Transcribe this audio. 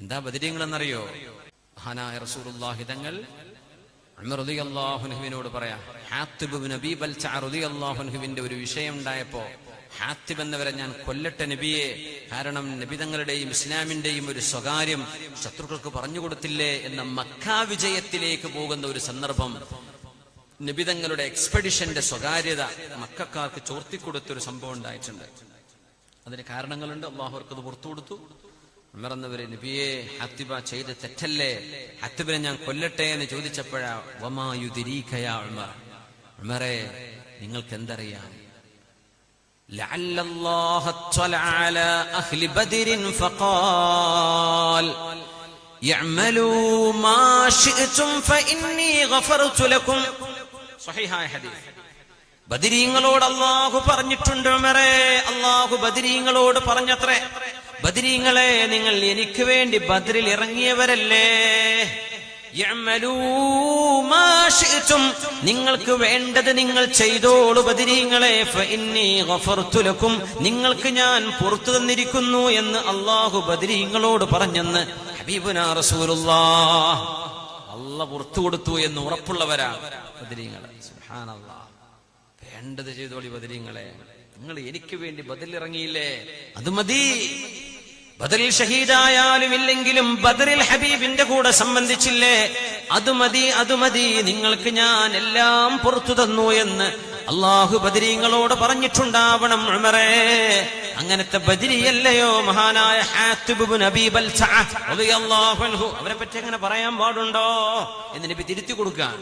എന്താ ബദരീങ്ങളെന്നറിയോ മഹാനായ റസൂലുള്ളാഹി തങ്ങൾ പറയാം ഹാത്തിബ് നബി റളിയല്ലാഹുവിന്റെ ഒരു വിഷയം ഉണ്ടായപ്പോ ഹാത്തിബ് എന്നവരെ ഞാൻ കൊല്ലട്ടെ നബിയെ കാരണം നബി തങ്ങളുടെയും ഇസ്ലാമിന്റെയും ഒരു സ്വകാര്യം ശത്രുക്കൾക്ക് പറഞ്ഞു കൊടുത്തില്ലേ എന്ന മക്കാ വിജയത്തിലേക്ക് പോകുന്ന ഒരു സന്ദർഭം നിബിതങ്ങളുടെ എക്സ്പെഡിഷന്റെ സ്വകാര്യത മക്കാർക്ക് ചോർത്തിക്കൊടുത്തൊരു സംഭവം ഉണ്ടായിട്ടുണ്ട്. അതിന് കാരണങ്ങളുണ്ട്. അള്ളാഹുർക്ക് അത് പുറത്തു കൊടുത്തു. ഉമറന്നവര് നബിയെ ഹത്തിബ ചെയ്ത് തെറ്റല്ലേ ഹത്തിബിനെ ഞാൻ കൊല്ലട്ടെ എന്ന് ചോദിച്ചപ്പോഴാ വമായുതിരീഖയാ ഉമർ ഉമറെ നിങ്ങൾക്ക് എന്തറിയാം لعل الله اطلع على أهل بدر فقال اعملوا ما شئتم فإني غفرت لكم صحيح حديث ബദിരീങ്ങളോട് അള്ളാഹു പറഞ്ഞിട്ടുണ്ട് ഉമറേ അള്ളാഹു ബദിരീങ്ങളോട് പറഞ്ഞത്രേ ബദിരീങ്ങളെ നിങ്ങൾ എനിക്ക് വേണ്ടി ബദറിൽ ഇറങ്ങിയവരല്ലേ. നിങ്ങൾക്ക് വേണ്ടത് നിങ്ങൾ ചെയ്തോളൂ ബദിരീങ്ങളെ. ഫഇന്നീ ഗഫർതു ലക്കും. നിങ്ങൾക്ക് ഞാൻ പുറത്തു തന്നിരിക്കുന്നു എന്ന് അള്ളാഹു ബദിരീങ്ങളോട് പറഞ്ഞെന്ന് ഹബീബുനാ പുറത്തു കൊടുത്തു എന്ന് ഉറപ്പുള്ളവരാണ് വേണ്ടത് ചെയ്തോളി ബദരീങ്ങളെ. നിങ്ങൾ എനിക്ക് വേണ്ടി ബദലിറങ്ങിയില്ലേ അത് മതി. ബദലിൽ ഷഹീദായാലും ഇല്ലെങ്കിലും ബദറിൽ ഹബീബിന്റെ കൂടെ സംബന്ധിച്ചില്ലേ? അത് മതി അത് മതി നിങ്ങൾക്ക് ഞാൻ എല്ലാം പുറത്തു തന്നു എന്ന് അള്ളാഹു ബദരീങ്ങളോട് പറഞ്ഞിട്ടുണ്ടാവണം ഉമറേ. അങ്ങനത്തെ ബദരിയല്ലയോ മഹാനായ അവരെ പറ്റി അങ്ങനെ പറയാൻ പാടുണ്ടോ? എന്ന് തിരുത്തി കൊടുക്കാൻ